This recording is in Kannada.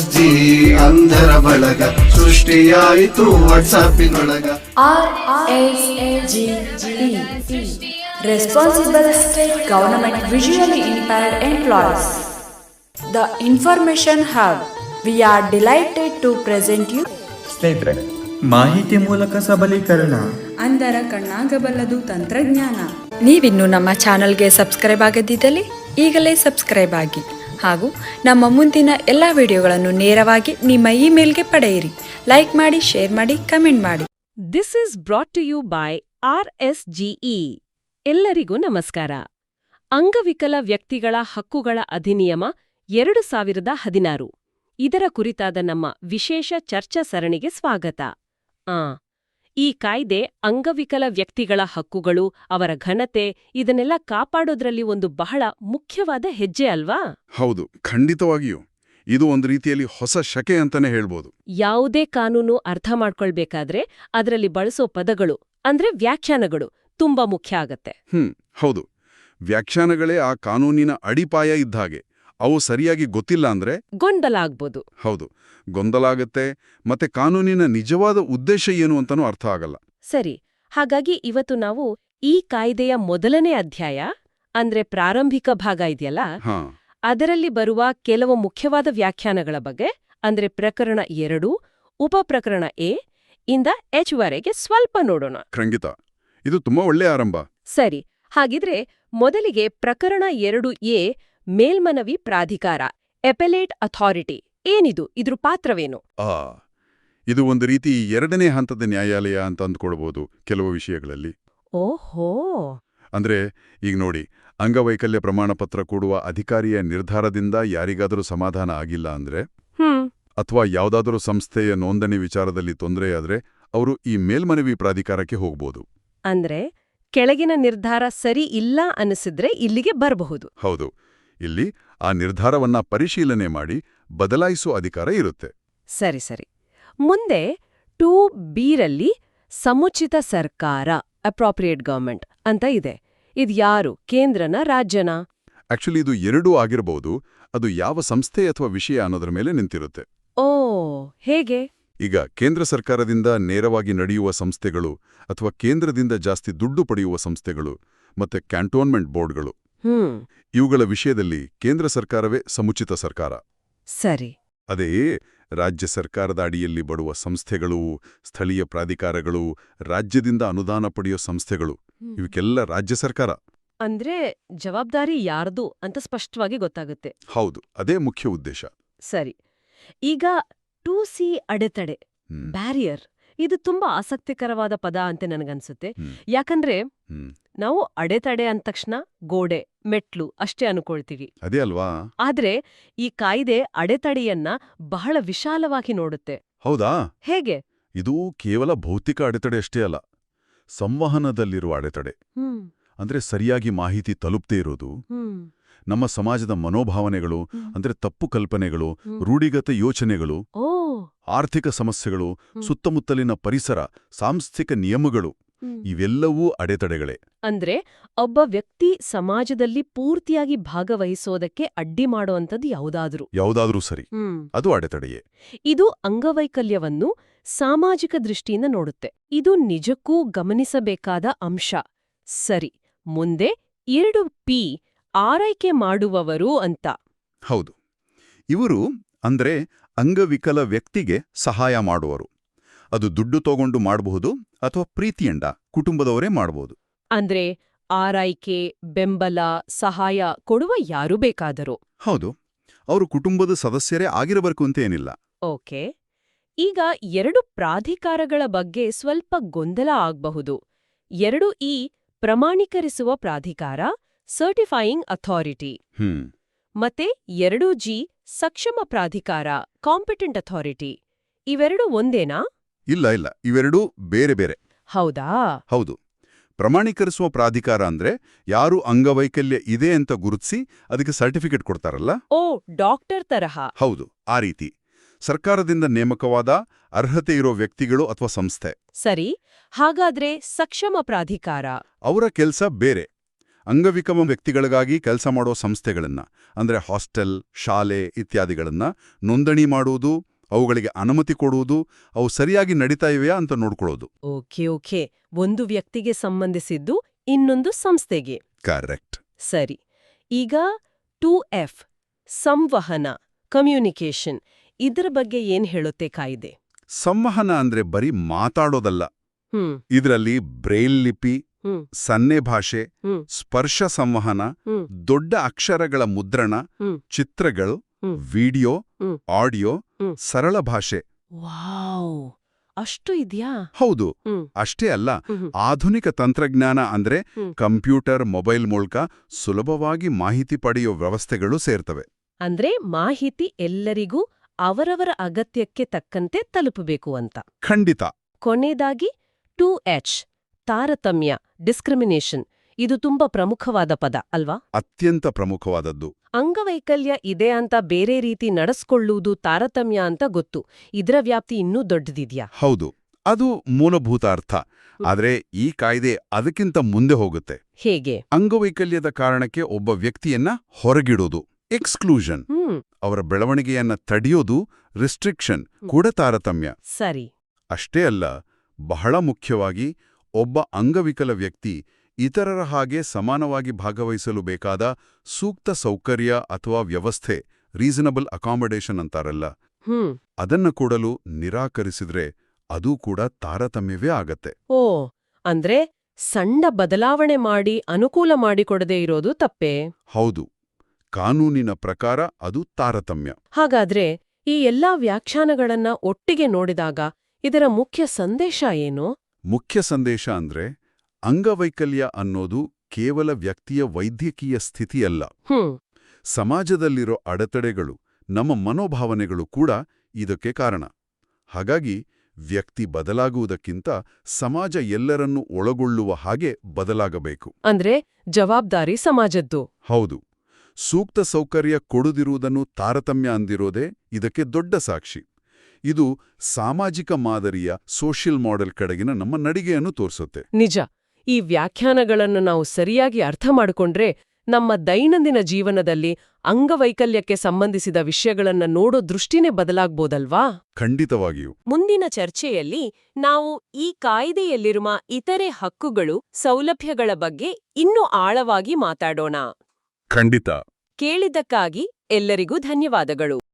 ಸ್ಟಿ ಅಂಧರ ಬಳಗ ಸೃಷ್ಟಿಯಾಯಿತು ವಾಟ್ಸಾಪ್ಿನೊಳಗ S G G responsible state government visually impaired employees the information hub we are delighted to present you ಸ್ನೇಹಿತರೆ ಮಾಹಿತಿ ಮೂಲಕ ಸಬಲೀಕರಣ. ಅಂದರ ಕಣ್ಣಾಗಬಲ್ಲದು ತಂತ್ರಜ್ಞಾನ. ನೀವಿನ್ನು ನಮ್ಮ ಚಾನೆಲ್ಗೆ ಸಬ್ಸ್ಕ್ರೈಬ್ ಆಗದಿದ್ದಲ್ಲಿ ಈಗಲೇ ಸಬ್ಸ್ಕ್ರೈಬ್ ಆಗಿ. ಹಾಗೂ ನಮ್ಮ ಮುಂದಿನ ಎಲ್ಲ ವಿಡಿಯೋಗಳನ್ನು ನೇರವಾಗಿ ನಿಮ್ಮ ಇಮೇಲ್ಗೆ ಪಡೆಯಿರಿ. ಲೈಕ್ ಮಾಡಿ ಶೇರ್ ಮಾಡಿ ಕಮೆಂಟ್ ಮಾಡಿ. This is brought to you by R S G E ಎಲ್ಲರಿಗೂ ನಮಸ್ಕಾರ. ಅಂಗವಿಕಲ ವ್ಯಕ್ತಿಗಳ ಹಕ್ಕುಗಳ ಅಧಿನಿಯಮ ಎರಡು ಸಾವಿರದ ಹದಿನಾರು. ಇದರ ಕುರಿತಾದ ನಮ್ಮ ವಿಶೇಷ ಚರ್ಚಾ ಸರಣಿಗೆ ಸ್ವಾಗತ. ಆ ಈ ಕಾಯ್ದೆ ಅಂಗವಿಕಲ ವ್ಯಕ್ತಿಗಳ ಹಕ್ಕುಗಳು ಅವರ ಘನತೆ ಇದನ್ನೆಲ್ಲ ಕಾಪಾಡೋದ್ರಲ್ಲಿ ಒಂದು ಬಹಳ ಮುಖ್ಯವಾದ ಹೆಜ್ಜೆ ಅಲ್ವಾ? ಹೌದು ಖಂಡಿತವಾಗಿಯೂ. ಇದು ಒಂದು ರೀತಿಯಲ್ಲಿ ಹೊಸ ಶಕೆ ಅಂತಾನೆ ಹೇಳ್ಬೋದು. ಯಾವುದೇ ಕಾನೂನು ಅರ್ಥ ಮಾಡ್ಕೊಳ್ಬೇಕಾದ್ರೆ ಅದರಲ್ಲಿ ಬಳಸೋ ಪದಗಳು ಅಂದ್ರೆ ವ್ಯಾಖ್ಯಾನಗಳು ತುಂಬಾ ಮುಖ್ಯ ಆಗತ್ತೆ. ಹ್ಮ್ ಹೌದು. ವ್ಯಾಖ್ಯಾನಗಳೇ ಆ ಕಾನೂನಿನ ಅಡಿಪಾಯ ಇದ್ದ ಹಾಗೆ. ಅವು ಸರಿಯಾಗಿ ಗೊತ್ತಿಲ್ಲ ಅಂದ್ರೆ? ಗೊಂದಲ ಆಗ್ಬೋದು ಹೌದು. ಗೊಂದಲ ಆಗತ್ತೆ ಮತ್ತೆ ಕಾನೂನಿನ ನಿಜವಾದ ಉದ್ದೇಶ ಏನು ಅಂತಾನೂ ಅರ್ಥ ಆಗಲ್ಲ. ಸರಿ. ಹಾಗಾಗಿ ಇವತ್ತು ನಾವು ಈ ಕಾಯ್ದೆಯ ಮೊದಲನೇ ಅಧ್ಯಾಯ ಅಂದ್ರೆ ಪ್ರಾರಂಭಿಕ ಭಾಗ ಇದೆಯಲ್ಲ? ಅದರಲ್ಲಿ ಬರುವ ಕೆಲವು ಮುಖ್ಯವಾದ ವ್ಯಾಖ್ಯಾನಗಳ ಬಗ್ಗೆ ಅಂದ್ರೆ ಪ್ರಕರಣ ಎರಡು ಉಪ ಪ್ರಕರಣ ಎ ಇಂದ ಎಚ್ ವರೆಗೆ ಸ್ವಲ್ಪ ನೋಡೋಣ. ಖಂಡಿತ. ಇದು ತುಂಬಾ ಒಳ್ಳೆ ಆರಂಭ. ಸರಿ. ಹಾಗಿದ್ರೆ ಮೊದಲಿಗೆ ಪ್ರಕರಣ ಎರಡು ಎ ಮೇಲ್ಮನವಿ ಪ್ರಾಧಿಕಾರ ಎಪೆಲೇಟ್ ಅಥಾರಿಟಿ ಏನಿದು? ಇದ್ರ ಪಾತ್ರವೇನು? ಆ ಇದು ಒಂದು ರೀತಿ ಎರಡನೇ ಹಂತದ ನ್ಯಾಯಾಲಯ ಅಂತ ಅಂದ್ಕೊಳ್ಬೋದು ಕೆಲವು ವಿಷಯಗಳಲ್ಲಿ. ಓಹೋ! ಅಂದ್ರೆ ಈಗ ನೋಡಿ ಅಂಗವೈಕಲ್ಯ ಪ್ರಮಾಣ ಪತ್ರ ಕೊಡುವ ಅಧಿಕಾರಿಯ ನಿರ್ಧಾರದಿಂದ ಯಾರಿಗಾದರೂ ಸಮಾಧಾನ ಆಗಿಲ್ಲ ಅಂದ್ರೆ? ಹ್ಮ್. ಅಥವಾ ಯಾವುದಾದರೂ ಸಂಸ್ಥೆಯ ನೋಂದಣಿ ವಿಚಾರದಲ್ಲಿ ತೊಂದರೆಯಾದ್ರೆ ಅವರು ಈ ಮೇಲ್ಮನವಿ ಪ್ರಾಧಿಕಾರಕ್ಕೆ ಹೋಗ್ಬೋದು. ಅಂದ್ರೆ ಕೆಳಗಿನ ನಿರ್ಧಾರ ಸರಿ ಇಲ್ಲ ಅನಿಸಿದ್ರೆ ಇಲ್ಲಿಗೆ ಬರಬಹುದು. ಹೌದು. ಇಲ್ಲಿ ಆ ನಿರ್ಧಾರವನ್ನ ಪರಿಶೀಲನೆ ಮಾಡಿ ಬದಲಾಯಿಸುವ ಅಧಿಕಾರ ಇರುತ್ತೆ. ಸರಿ ಸರಿ. ಮುಂದೆ ಟೂ ಬಿರಲ್ಲಿ ಸಮುಚಿತ ಸರ್ಕಾರ ಅಪ್ರಾಪ್ರಿಯೇಟ್ ಗವರ್ಮೆಂಟ್ ಅಂತ ಇದೆ. ಇದು ಯಾರು? ಕೇಂದ್ರನ ರಾಜ್ಯನ? ಆಕ್ಚುಲಿ ಇದು ಎರಡೂ ಆಗಿರಬಹುದು ಅದು ಯಾವ ಸಂಸ್ಥೆ ಅಥವಾ ವಿಷಯ ಅನ್ನೋದ್ರ ಮೇಲೆ ನಿಂತಿರುತ್ತೆ. ಓ ಹೇಗೆ? ಈಗ ಕೇಂದ್ರ ಸರ್ಕಾರದಿಂದ ನೇರವಾಗಿ ನಡೆಯುವ ಸಂಸ್ಥೆಗಳು ಅಥವಾ ಕೇಂದ್ರದಿಂದ ಜಾಸ್ತಿ ದುಡ್ಡು ಪಡೆಯುವ ಸಂಸ್ಥೆಗಳು ಮತ್ತೆ ಕ್ಯಾಂಟೋನ್ಮೆಂಟ್ ಬೋರ್ಡ್ಗಳು ಇವುಗಳ ವಿಷಯದಲ್ಲಿ ಕೇಂದ್ರ ಸರ್ಕಾರವೇ ಸಮುಚಿತ ಸರ್ಕಾರ. ಸರಿ. ಅದೇ ರಾಜ್ಯ ಸರ್ಕಾರದ ಅಡಿಯಲ್ಲಿ ಬಡುವ ಸಂಸ್ಥೆಗಳು ಸ್ಥಳೀಯ ಪ್ರಾಧಿಕಾರಗಳು ರಾಜ್ಯದಿಂದ ಅನುದಾನ ಪಡೆಯುವ ಸಂಸ್ಥೆಗಳು ಇವಕ್ಕೆಲ್ಲ ರಾಜ್ಯ ಸರ್ಕಾರ. ಅಂದ್ರೆ ಜವಾಬ್ದಾರಿ ಯಾರ್ದು ಅಂತ ಸ್ಪಷ್ಟವಾಗಿ ಗೊತ್ತಾಗುತ್ತೆ. ಹೌದು ಅದೇ ಮುಖ್ಯ ಉದ್ದೇಶ. ಸರಿ. ಈಗ ಟೂ ಸಿ ಅಡೆತಡೆ ಬ್ಯಾರಿಯರ್ ಇದು ತುಂಬಾ ಆಸಕ್ತಿಕರವಾದ ಪದ ಅಂತ ನನಗನ್ಸುತ್ತೆ. ಯಾಕಂದ್ರೆ ನಾವು ಅಡೆತಡೆ ಅಂದ ತಕ್ಷಣ ಗೋಡೆ ಮೆಟ್ಲು ಅಷ್ಟೇ ಅನ್ಕೊಳ್ತೀವಿ. ಅದೇ ಅಲ್ವಾ? ಆದ್ರೆ ಈ ಕಾಯ್ದೆ ಅಡೆತಡೆಯನ್ನ ಬಹಳ ವಿಶಾಲವಾಗಿ ನೋಡುತ್ತೆ. ಹೌದಾ? ಹೇಗೆ? ಇದು ಕೇವಲ ಭೌತಿಕ ಅಡೆತಡೆ ಅಷ್ಟೇ ಅಲ್ಲ ಸಂವಹನದಲ್ಲಿರುವ ಅಡೆತಡೆ. ಅಂದ್ರೆ ಸರಿಯಾಗಿ ಮಾಹಿತಿ ತಲುಪ್ದೇ ಇರೋದು. ನಮ್ಮ ಸಮಾಜದ ಮನೋಭಾವನೆಗಳು ಅಂದ್ರೆ ತಪ್ಪು ಕಲ್ಪನೆಗಳು. ರೂಢಿಗತ ಯೋಚನೆಗಳು ಆರ್ಥಿಕ ಸಮಸ್ಯೆಗಳು ಸುತ್ತಮುತ್ತಲಿನ ಪರಿಸರ ಸಾಂಸ್ಥಿಕ ನಿಯಮಗಳು. ಇವೆಲ್ಲವೂ ಅಡೆತಡೆಗಳೇ. ಅಂದ್ರೆ ಒಬ್ಬ ವ್ಯಕ್ತಿ ಸಮಾಜದಲ್ಲಿ ಪೂರ್ತಿಯಾಗಿ ಭಾಗವಹಿಸೋದಕ್ಕೆ ಅಡ್ಡಿ ಮಾಡುವಂಥದ್ದು ಯಾವುದಾದ್ರೂ. ಯಾವುದಾದ್ರೂ ಸರಿ. ಅದು ಅಡೆತಡೆಯೇ. ಇದು ಅಂಗವೈಕಲ್ಯವನ್ನು ಸಾಮಾಜಿಕ ದೃಷ್ಟಿಯಿಂದ ನೋಡುತ್ತೆ. ಇದು ನಿಜಕ್ಕೂ ಗಮನಿಸಬೇಕಾದ ಅಂಶ. ಸರಿ ಮುಂದೆ ಎರಡು ಪಿ ಆರೈಕೆ ಮಾಡುವವರು ಅಂತ. ಹೌದು. ಇವರು ಅಂದ್ರೆ ಅಂಗವಿಕಲ ವ್ಯಕ್ತಿಗೆ ಸಹಾಯ ಮಾಡುವರು ಅದು ದುಡ್ಡು ತಗೊಂಡು ಮಾಡಬಹುದು ಅಥವಾ ಪ್ರೀತಿಯಂಡ ಕುಟುಂಬದವರೇ ಮಾಡಬಹುದು ಅಂದ್ರೆ ಆರೈಕೆ ಬೆಂಬಲ ಸಹಾಯ ಕೊಡುವ ಯಾರು ಬೇಕಾದರೂ? ಹೌದು. ಅವರು ಕುಟುಂಬದ ಸದಸ್ಯರೇ ಆಗಿರಬೇಕು ಅಂತ ಏನಿಲ್ಲ. ಓಕೆ. ಈಗ ಎರಡು ಪ್ರಾಧಿಕಾರಗಳ ಬಗ್ಗೆ ಸ್ವಲ್ಪ ಗೊಂದಲ ಆಗಬಹುದು. ಎರಡು ಈ ಪ್ರಮಾಣೀಕರಿಸುವ ಪ್ರಾಧಿಕಾರ ಸರ್ಟಿಫೈಯಿಂಗ್ ಅಥಾರಿಟಿ ಮತ್ತೆ ಎರಡು ಜಿ ಸಕ್ಷಮ ಪ್ರಾಧಿಕಾರ ಕಾಂಪಿಟೆಂಟ್ ಅಥಾರಿಟಿ ಇವೆರಡು ಒಂದೇನಾ? ಇಲ್ಲ ಇಲ್ಲ. ಇವೆರಡೂ ಬೇರೆ ಬೇರೆ. ಹೌದಾ? ಹೌದು. ಪ್ರಮಾಣೀಕರಿಸುವ ಪ್ರಾಧಿಕಾರ ಅಂದ್ರೆ ಯಾರು ಅಂಗವೈಕಲ್ಯ ಇದೆ ಅಂತ ಗುರುತಿಸಿ ಅದಕ್ಕೆ ಸರ್ಟಿಫಿಕೇಟ್ ಕೊಡ್ತಾರಲ್ಲ? ಓ ಡಾಕ್ಟರ್ ತರಹ. ಹೌದು ಆ ರೀತಿ. ಸರ್ಕಾರದಿಂದ ನೇಮಕವಾದ ಅರ್ಹತೆ ಇರೋ ವ್ಯಕ್ತಿಗಳು ಅಥವಾ ಸಂಸ್ಥೆ. ಸರಿ. ಹಾಗಾದ್ರೆ ಸಕ್ಷಮ ಪ್ರಾಧಿಕಾರ. ಅವರ ಕೆಲಸ ಬೇರೆ. ಅಂಗವಿಕಮ ವ್ಯಕ್ತಿಗಳಿಗಾಗಿ ಕೆಲಸ ಮಾಡುವ ಸಂಸ್ಥೆಗಳನ್ನ ಅಂದ್ರೆ ಹಾಸ್ಟೆಲ್ ಶಾಲೆ ಇತ್ಯಾದಿಗಳನ್ನ ನೋಂದಣಿ ಮಾಡುವುದು ಅವುಗಳಿಗೆ ಅನುಮತಿ ಕೊಡುವುದು ಅವು ಸರಿಯಾಗಿ ನಡೀತಾ ಇವೆಯಾ ಅಂತ ನೋಡ್ಕೊಳ್ಳೋದು. Okay okay. ಒಂದು ವ್ಯಕ್ತಿಗೆ ಸಂಬಂಧಿಸಿದ್ದು ಇನ್ನೊಂದು ಸಂಸ್ಥೆಗೆ. ಕರೆಕ್ಟ್. ಸರಿ. ಈಗ ಟೂ ಎಫ್ ಸಂವಹನ ಕಮ್ಯುನಿಕೇಷನ್ ಇದರ ಬಗ್ಗೆ ಏನ್ ಹೇಳುತ್ತೆ ಕಾಯಿದೆ? ಸಂವಹನ ಅಂದ್ರೆ ಬರೀ ಮಾತಾಡೋದಲ್ಲ. ಇದರಲ್ಲಿ ಬ್ರೈಲ್ ಲಿಪಿ ಸನ್ನೆ ಭಾಷೆ ಸ್ಪರ್ಶ ಸಂವಹನ ದೊಡ್ಡ ಅಕ್ಷರಗಳ ಮುದ್ರಣ ಚಿತ್ರಗಳು. ವಿಡಿಯೋ ಆಡಿಯೋ ಸರಳ ಭಾಷೆ. ವಾವ್. ಅಷ್ಟು ಇದ್ಯಾ? ಹೌದು. ಅಷ್ಟೇ ಅಲ್ಲ. ಆಧುನಿಕ ತಂತ್ರಜ್ಞಾನ ಅಂದ್ರೆ ಕಂಪ್ಯೂಟರ್ ಮೊಬೈಲ್ ಮೂಲಕ ಸುಲಭವಾಗಿ ಮಾಹಿತಿ ಪಡೆಯುವ ವ್ಯವಸ್ಥೆಗಳು ಸೇರ್ತವೆ. ಅಂದ್ರೆ ಮಾಹಿತಿ ಎಲ್ಲರಿಗೂ ಅವರವರ ಅಗತ್ಯಕ್ಕೆ ತಕ್ಕಂತೆ ತಲುಪಬೇಕು ಅಂತ. ಖಂಡಿತ. ಕೊನೆಯದಾಗಿ ಟೂ ಎಚ್ ತಾರತಮ್ಯ ಡಿಸ್ಕ್ರಿಮಿನೇಷನ್. ಇದು ತುಂಬಾ ಪ್ರಮುಖವಾದ ಪದ ಅಲ್ವಾ? ಅತ್ಯಂತ ಪ್ರಮುಖವಾದದ್ದು. ಅಂಗವೈಕಲ್ಯ ಇದೆ ಅಂತ ಬೇರೆ ರೀತಿ ನಡೆಸ್ಕೊಳ್ಳುವುದು ತಾರತಮ್ಯ ಅಂತ ಗೊತ್ತು. ಇದರ ವ್ಯಾಪ್ತಿ ಇನ್ನೂ ದೊಡ್ಡದಿದೆಯಾ? ಹೌದು ಅದು ಮೂಲಭೂತ ಅರ್ಥ ಆದರೆ ಈ ಕಾಯ್ದೆ ಅದಕ್ಕಿಂತ ಮುಂದೆ ಹೋಗುತ್ತೆ. ಹೇಗೆ? ಅಂಗವೈಕಲ್ಯದ ಕಾರಣಕ್ಕೆ ಒಬ್ಬ ವ್ಯಕ್ತಿಯನ್ನ ಹೊರಗಿಡೋದು ಎಕ್ಸ್ಕ್ಲೂಷನ್. ಅವರ ಬೆಳವಣಿಗೆಯನ್ನ ತಡೆಯೋದು ರಿಸ್ಟ್ರಿಕ್ಷನ್ ಕೂಡ ತಾರತಮ್ಯ. ಸರಿ. ಅಷ್ಟೇ ಅಲ್ಲ ಬಹಳ ಮುಖ್ಯವಾಗಿ ಒಬ್ಬ ಅಂಗವಿಕಲ ವ್ಯಕ್ತಿ ಇತರರ ಹಾಗೆ ಸಮಾನವಾಗಿ ಭಾಗವಹಿಸಲು ಬೇಕಾದ ಸೂಕ್ತ ಸೌಕರ್ಯ ಅಥವಾ ವ್ಯವಸ್ಥೆ ರೀಸನಬಲ್ ಅಕಾಮಡೇಷನ್ ಅಂತಾರಲ್ಲ. ಹ್ಮ್. ಅದನ್ನ ಕೊಡಲು ನಿರಾಕರಿಸಿದ್ರೆ ಅದೂ ಕೂಡ ತಾರತಮ್ಯವೇ ಆಗತ್ತೆ. ಓ ಅಂದ್ರೆ ಸಣ್ಣ ಬದಲಾವಣೆ ಮಾಡಿ ಅನುಕೂಲ ಮಾಡಿಕೊಡದೇ ಇರೋದು ತಪ್ಪೇ? ಹೌದು. ಕಾನೂನಿನ ಪ್ರಕಾರ ಅದು ತಾರತಮ್ಯ. ಹಾಗಾದ್ರೆ ಈ ಎಲ್ಲಾ ವ್ಯಾಖ್ಯಾನಗಳನ್ನ ಒಟ್ಟಿಗೆ ನೋಡಿದಾಗ ಇದರ ಮುಖ್ಯ ಸಂದೇಶ ಏನು? ಮುಖ್ಯ ಸಂದೇಶ ಅಂದ್ರೆ ಅಂಗವೈಕಲ್ಯ ಅನ್ನೋದು ಕೇವಲ ವ್ಯಕ್ತಿಯ ವೈದ್ಯಕೀಯ ಸ್ಥಿತಿಯಲ್ಲ. ಸಮಾಜದಲ್ಲಿರೋ ಅಡೆತಡೆಗಳು ನಮ್ಮ ಮನೋಭಾವನೆಗಳು ಕೂಡ ಇದಕ್ಕೆ ಕಾರಣ. ಹಾಗಾಗಿ ವ್ಯಕ್ತಿ ಬದಲಾಗುವುದಕ್ಕಿಂತ ಸಮಾಜ ಎಲ್ಲರನ್ನೂ ಒಳಗೊಳ್ಳುವ ಹಾಗೆ ಬದಲಾಗಬೇಕು. ಅಂದ್ರೆ ಜವಾಬ್ದಾರಿ ಸಮಾಜದ್ದು. ಹೌದು. ಸೂಕ್ತ ಸೌಕರ್ಯ ಕೊಡುದಿರುವುದನ್ನು ತಾರತಮ್ಯ ಅಂದಿರೋದೇ ಇದಕ್ಕೆ ದೊಡ್ಡ ಸಾಕ್ಷಿ. ಇದು ಸಾಮಾಜಿಕ ಮಾದರಿಯ ಸೋಷಿಯಲ್ ಮಾಡೆಲ್ ಕಡೆಗಿನ ನಮ್ಮ ನಡಿಗೆಯನ್ನು ತೋರಿಸುತ್ತೆ. ನಿಜ. ಈ ವ್ಯಾಖ್ಯಾನಗಳನ್ನು ನಾವು ಸರಿಯಾಗಿ ಅರ್ಥ ಮಾಡಿಕೊಂಡ್ರೆ ನಮ್ಮ ದೈನಂದಿನ ಜೀವನದಲ್ಲಿ ಅಂಗವೈಕಲ್ಯಕ್ಕೆ ಸಂಬಂಧಿಸಿದ ವಿಷಯಗಳನ್ನ ನೋಡೋ ದೃಷ್ಟಿನೇ ಬದಲಾಗ್ಬೋದಲ್ವಾ? ಖಂಡಿತವಾಗಿಯೂ. ಮುಂದಿನ ಚರ್ಚೆಯಲ್ಲಿ ನಾವು ಈ ಕಾಯ್ದೆಯಲ್ಲಿರುವ ಇತರೆ ಹಕ್ಕುಗಳು ಸೌಲಭ್ಯಗಳ ಬಗ್ಗೆ ಇನ್ನೂ ಆಳವಾಗಿ ಮಾತಾಡೋಣ. ಖಂಡಿತ. ಕೇಳಿದ್ದಕ್ಕಾಗಿ ಎಲ್ಲರಿಗೂ ಧನ್ಯವಾದಗಳು.